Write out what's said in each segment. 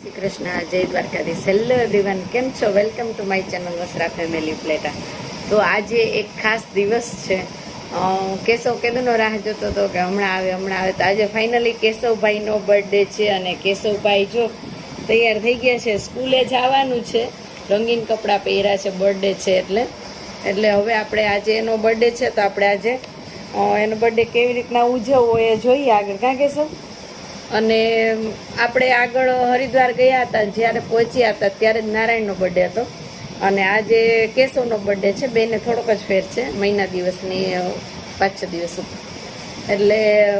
શ્રી કૃષ્ણ જય Dwarkadhish. Hello everyone કેમ છો? Welcome to my channel Vasra family પ્લેટા તો આજે એક ખાસ દિવસ છે. કેશવ કેદનો રાહ જોતો હતો કે હમણાં આવે હમણાં આવે. તો આજે ફાઇનલી કેશવભાઈનો બર્થડે છે અને કેશવભાઈ જો તૈયાર થઈ ગયા છે, સ્કૂલે જવાનું છે. રંગીન કપડાં પહેર્યા છે બર્થડે છે એટલે. એટલે હવે આપણે આજે એનો બર્થડે છે, તો આપણે આજે એનો બર્થડે કેવી રીતના ઉજવવો એ જોઈએ આગળ. કાં કેશવ? અને આપણે આગળ હરિદ્વાર ગયા હતા, જ્યારે પહોંચ્યા હતા, ત્યારે જ નારાયણનો બર્થડે હતો. અને આજે કેશવનો બર્થડે છે, બેને થોડોક જ ફેર છે, મહિના દિવસની પાંચ છ દિવસ એટલે,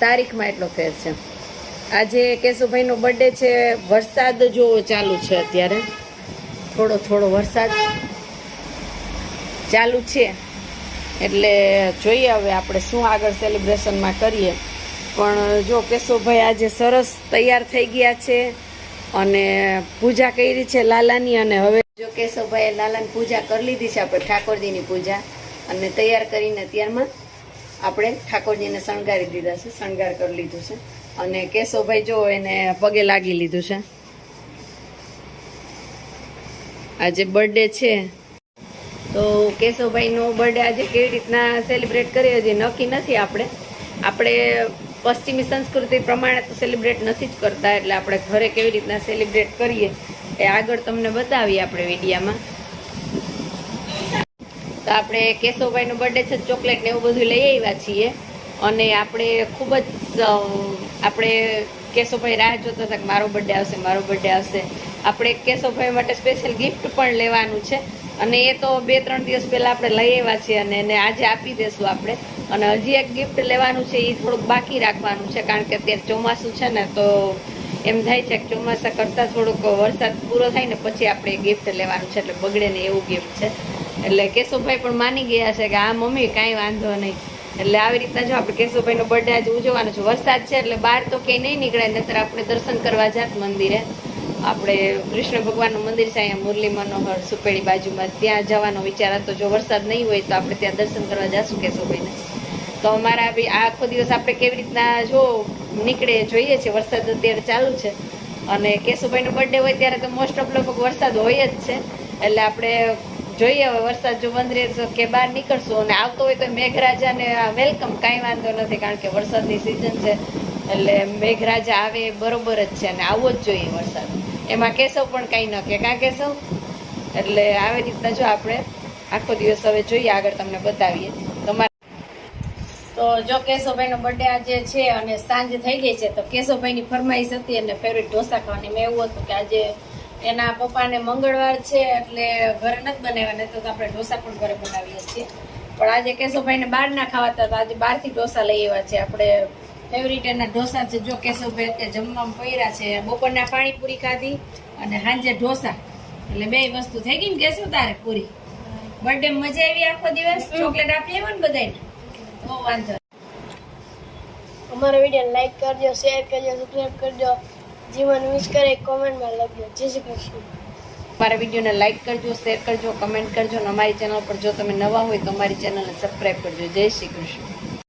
તારીખમાં એટલો ફેર છે. આજે કેશુભાઈનો બર્થડે છે, વરસાદ જો ચાલુ છે અત્યારે, થોડો થોડો વરસાદ ચાલુ છે. એટલે જોઈએ હવે આપણે શું આગળ સેલિબ્રેશનમાં કરીએ. પણ જો કેશવભાઈ આજે સરસ તૈયાર થઈ ગયા છે અને પૂજા કરી છે લાલાની અને હવે જો કેશવભાઈએ લાલાની પૂજા કરી લીધી છે આપણે ઠાકોરજીની પૂજા અને તૈયાર કરીને ત્યારમાં આપણે ઠાકોરજીને શણગારી દીધા છે, શણગાર કરી લીધું છે. અને કેશવભાઈ જો એને પગે લાગી લીધું છે. આજે બર્થડે છે. તો કેશવભાઈનો બર્થડે આજે કેવી રીતના સેલિબ્રેટ કરીએ હજી નક્કી નથી આપણે. આપણે પશ્ચિમી સંસ્કૃતિ પ્રમાણે તો સેલિબ્રેટ નથી જ કરતા, એટલે આપણે ઘરે કેવી રીતના સેલિબ્રેટ કરીએ એ આગળ તમને બતાવીએ આપણે વિડીયામાં. તો આપણે કેશવભાઈનો બર્થડે છે ચોકલેટ ને એવું બધું લઈ આવ્યા છીએ. અને આપણે ખૂબ જ આપણે કેશવભાઈ રાહ જોતા હતા કે મારો બર્થડે આવશે, મારો બર્થડે આવશે. આપણે કેશવભાઈ માટે સ્પેશિયલ ગિફ્ટ પણ લેવાનું છે. અને એ તો બે ત્રણ દિવસ પહેલાં આપણે લઈ આવ્યા છીએ અને એને આજે આપી દેશું આપણે. અને હજી એક ગિફ્ટ લેવાનું છે એ થોડુંક બાકી રાખવાનું છે, કારણ કે અત્યારે ચોમાસું છે ને, તો એમ થાય છે કે ચોમાસા કરતાં થોડુંક વરસાદ પૂરો થાય ને, પછી આપણે ગિફ્ટ લેવાનું છે, એટલે બગડે ને એવું ગિફ્ટ છે. એટલે કેશુભાઈ પણ માની ગયા છે કે આ મમ્મી, કાંઈ વાંધો નહીં. એટલે આવી રીતના જો આપણે કેશુભાઈનો બર્થડે આજે ઉજવવાનો છે, વરસાદ છે, એટલે બહાર તો ક્યાંય નહીં નીકળે નતર આપણે દર્શન કરવા જાત મંદિરે. આપણે કૃષ્ણ ભગવાનનું મંદિર છે, અહીંયા મુરલી મનોહર સુપેડી બાજુમાં. ત્યાં જવાનો વિચાર હતો, જો વરસાદ નહીં હોય તો આપણે ત્યાં દર્શન કરવા જશું કેશુભાઈને. તો અમારા બી આખો દિવસ આપણે કેવી રીતના જો નીકળે, જોઈએ છે, વરસાદ અત્યારે ચાલુ છે. અને કેશુભાઈનો બર્થડે હોય ત્યારે તો મોસ્ટ ઓફ લગભગ વરસાદ હોય જ છે. એટલે આપણે જોઈએ હવે વરસાદ જો બંધ રહે તો કે બહાર નીકળશું અને આવતો હોય તો મેઘરાજાને વેલકમ કાંઈ વાંધો નથી, કારણ કે વરસાદની સિઝન છે. એટલે મેઘરાજા આવે એ બરોબર જ છે અને આવવો જ જોઈએ વરસાદ. એમાં કેશવ પણ કાંઈ ન કે કાં કેશવ? એટલે આવી રીતના જો આપણે આખો દિવસ હવે જોઈએ, આગળ તમને બતાવીએ. તો જો કેશવભાઈનો બર્થડે આજે છે અને સાંજ થઈ ગઈ છે તો કેશવભાઈની ફરમાઈશ હતી અને ફેવરેટ ઢોસા ખાવાની. મેં એવું હતું કે આજે એના પપ્પાને મંગળવાર છે એટલે ઘરે નથી બનાવ્યા નહીં તો આપણે ઢોસા પણ ઘરે બનાવીએ છીએ. પણ આજે કેશવભાઈને બહાર ના ખાવાતા તો આજે બહારથી ઢોસા લઈ આવ્યા છે. આપણે ફેવરિટ એના ઢોસા છે. જો કેશવભાઈ અત્યારે જમવામાં પહેર્યા છે બપોરના પાણીપુરી ખાધી અને સાંજે ઢોસા. એટલે બે વસ્તુ થઈ ગઈ ને કેશવ તારે પૂરી? બર્થડે મજા આવી આખો દિવસ? ચોકલેટ આપી આવ્યો ને બધાને અમારા વીડિયો લાઈક કરજો શેર કરજો સબસ્ક્રાઈબ કરજો. જીવન વિશ કરે કોમેન્ટમાં લખજો. જય શ્રી કૃષ્ણ. મારા વિડીયોને લાઈક કરજો શેર કરજો કમેન્ટ કરજો અને અમારી ચેનલ પર જો તમે નવા હોય તો અમારી ચેનલને સબસ્ક્રાઈબ કરજો. જય શ્રી કૃષ્ણ.